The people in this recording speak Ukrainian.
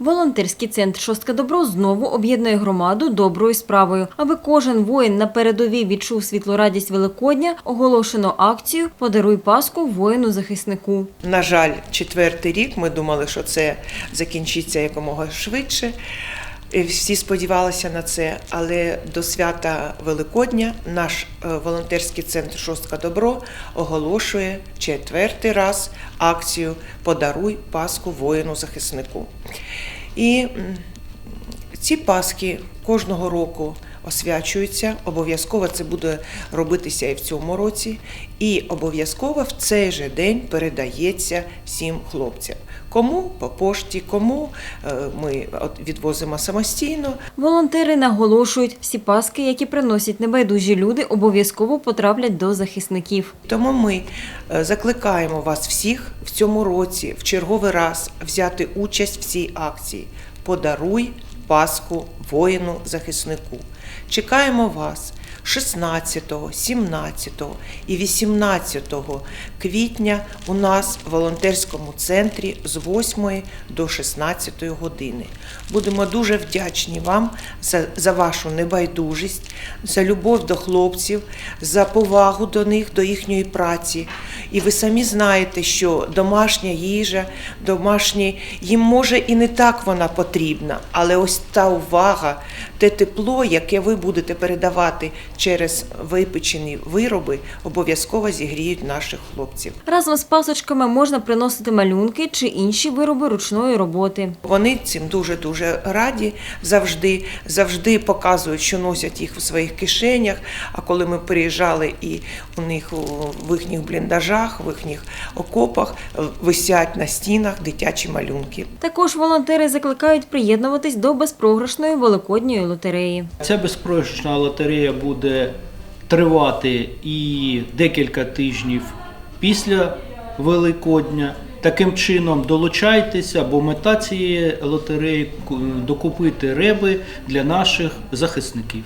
Волонтерський центр Шостка Добро знову об'єднує громаду доброю справою. Аби кожен воїн на передовій відчув світлу радість Великодня, оголошено акцію Подаруй Паску воїну захиснику. На жаль, четвертий рік ми думали, що це закінчиться якомога швидше. Всі сподівалися на це, але до свята Великодня наш е, волонтерський центр Шостка Добро оголошує четвертий раз акцію Подаруй Паску воїну захиснику. І ці паски кожного року освячуються. Обов'язково це буде робитися і в цьому році. І обов'язково в цей же день передається всім хлопцям. Кому по пошті, кому е, ми відвозимо самостійно. Волонтери наголошують, всі паски, які приносять небайдужі люди, обов'язково потраплять до захисників. Тому ми е, закликаємо вас всіх в цьому році в черговий раз взяти участь в цій акції. Подаруй Пасху воїну захиснику. Чекаємо вас 16, 17 і 18 квітня у нас в волонтерському центрі з 8 до 16 години. Будемо дуже вдячні вам за, за вашу небайдужість, за любов до хлопців, за повагу до них, до їхньої праці. І ви самі знаєте, що домашня їжа, домашні, їм може і не так вона потрібна, але ось та увага, те тепло, яке ви будете передавати через випечені вироби, обов'язково зігріють наших хлопців. Разом з пасочками можна приносити малюнки чи інші вироби ручної роботи. Вони цим дуже дуже раді завжди, завжди показують, що носять їх у своїх кишенях. А коли ми приїжджали і у них в їхніх бліндажах, в їхніх окопах е, висять на стінах дитячі малюнки. Також волонтери закликають приєднуватись до безпрограшної великодньої лотереї. Ця безпрограшна лотерея буде тривати і декілька тижнів після Великодня. Таким чином долучайтеся, бо мета цієї лотереї докупити реби для наших захисників.